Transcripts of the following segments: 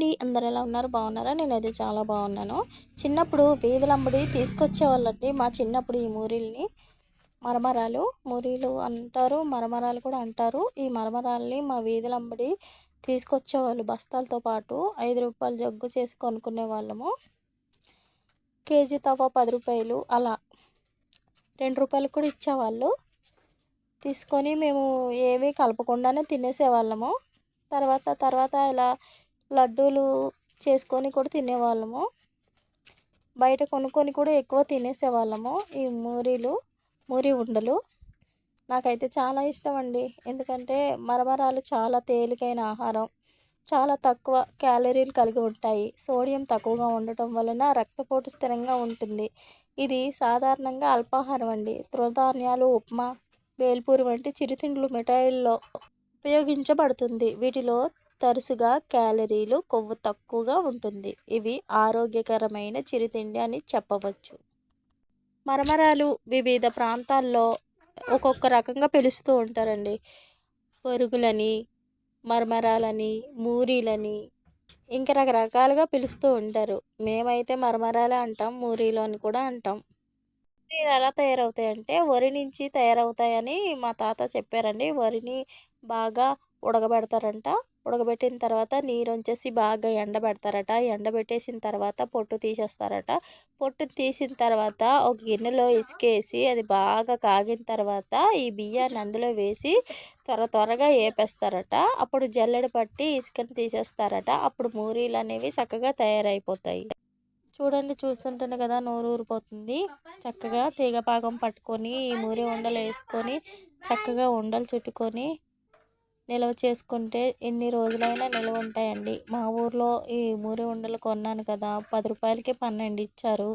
అండి అందరు ఎలా ఉన్నారు? బాగున్నారా? నేనైతే చాలా బాగున్నాను. చిన్నప్పుడు వీధులంబడి తీసుకొచ్చేవాళ్ళండి మా చిన్నప్పుడు ఈ మూరీల్ని. మరమరాలు మూరీలు అంటారు మరమరాలు కూడా అంటారు. ఈ మరమరాల్ని మా వీధులంబడి తీసుకొచ్చేవాళ్ళు బస్తాలతో పాటు ఐదు రూపాయలు జగ్గు చేసి కొనుక్కునే వాళ్ళము కేజీ తవ్వ పది రూపాయలు అలా. రెండు రూపాయలు కూడా ఇచ్చేవాళ్ళు. తీసుకొని మేము ఏమీ కలపకుండానే తినేసేవాళ్ళము. తర్వాత తర్వాత ఇలా లడ్డూలు చేసుకొని కూడా తినేవాళ్ళము. బయట కొనుక్కొని కూడా ఎక్కువ తినేసేవాళ్ళము. ఈ మూరీలు మూరి ఉండలు నాకైతే చాలా ఇష్టం అండి. ఎందుకంటే మరమరాలు చాలా తేలికైన ఆహారం. చాలా తక్కువ క్యాలరీలు కలిగి ఉంటాయి. సోడియం తక్కువగా ఉండటం వలన రక్తపోటు స్థిరంగా ఉంటుంది. ఇది సాధారణంగా అల్పాహారం అండి. తృణధాన్యాలు ఉప్మా బేల్పూరి వంటి చిరుతిండ్లు మిఠాయిల్లో ఉపయోగించబడుతుంది. వీటిలో తరచుగా క్యాలరీలు కొవ్వు తక్కువగా ఉంటుంది. ఇవి ఆరోగ్యకరమైన చిరుతిండి అని చెప్పవచ్చు. మరమరాలు వివిధ ప్రాంతాల్లో ఒక్కొక్క రకంగా పిలుస్తూ ఉంటారండి. పొరుగులని మరమరాలని మూరీలని ఇంకా రకరకాలుగా పిలుస్తూ ఉంటారు. మేమైతే మరమరాలే అంటాం మూరీలు అని కూడా అంటాం. మూరీలు ఎలా తయారవుతాయంటే వరి నుంచి తయారవుతాయని మా తాత చెప్పారండి. వరిని బాగా ఉడకబెడతారంట. ఉడకబెట్టిన తర్వాత నీరు వచ్చేసి బాగా ఎండబెడతారట. ఎండబెట్టేసిన తర్వాత పొట్టు తీసేస్తారట. పొట్టు తీసిన తర్వాత ఒక గిన్నెలో ఇసుకేసి అది బాగా కాగిన తర్వాత ఈ బియ్యాన్ని అందులో వేసి త్వర త్వరగా వేపేస్తారట అప్పుడు జల్లెడ పట్టి ఇసుకని తీసేస్తారట. అప్పుడు మూరీలు అనేవి చక్కగా తయారైపోతాయి. చూడండి చూస్తుంటేనే కదా నోరు ఊరిపోతుంది. చక్కగా తీగపాకం పట్టుకొని ఈ మూరి ఉండలు వేసుకొని చక్కగా ఉండలు చుట్టుకొని నిల్వ చేసుకుంటే ఎన్ని రోజులైనా నిల్వ ఉంటాయండి. మా ఊర్లో ఈ మూరి ఉండలు కొన్నాను కదా పది రూపాయలకి పన్నెండు ఇచ్చారు.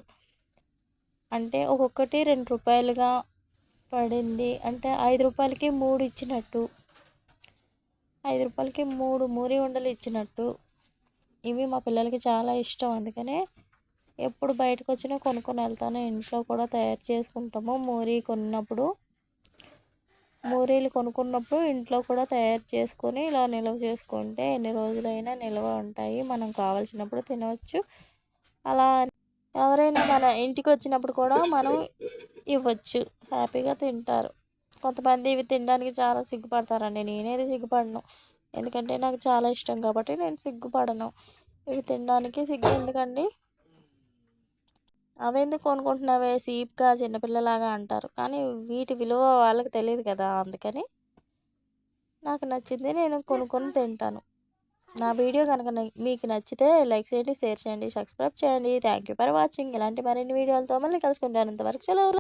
అంటే ఒక్కొక్కటి రెండు రూపాయలుగా పడింది. అంటే ఐదు రూపాయలకి మూడు ఇచ్చినట్టు ఐదు రూపాయలకి మూడు మూరి ఉండలు ఇచ్చినట్టు. ఇవి మా పిల్లలకి చాలా ఇష్టం. అందుకనే ఎప్పుడు బయటకు వచ్చినా కొనుక్కొని వెళ్తాను. ఇంట్లో కూడా తయారు చేసుకుంటాము. మూరి కొన్నప్పుడు మూరీలు కొనుక్కున్నప్పుడు ఇంట్లో కూడా తయారు చేసుకొని ఇలా నిల్వ చేసుకుంటే ఎన్ని రోజులైనా నిల్వ ఉంటాయి. మనం కావలసినప్పుడు తినవచ్చు. అలా ఎవరైనా మన ఇంటికి వచ్చినప్పుడు కూడా మనం ఇవ్వచ్చు. హ్యాపీగా తింటారు. కొంతమంది ఇవి తినడానికి చాలా సిగ్గుపడతారండి. నేనేది సిగ్గుపడను. ఎందుకంటే నాకు చాలా ఇష్టం కాబట్టి నేను సిగ్గుపడను. ఇవి తినడానికి సిగ్గు ఎందుకండి? అవెందుకు కొనుక్కుంటున్నావే? సీప్గా చిన్నపిల్లలాగా అంటారు. కానీ వీటి విలువ వాళ్ళకి తెలియదు కదా అందుకని నాకు నచ్చింది నేను కొనుక్కొని తింటాను. నా వీడియో కనుక మీకు నచ్చితే లైక్ చేయండి షేర్ చేయండి సబ్స్క్రైబ్ చేయండి. Thank you for watching. ఇలాంటి మరిన్ని వీడియోలతో మళ్ళీ కలుసుకుంటాను. ఇంతవరకు సెలవు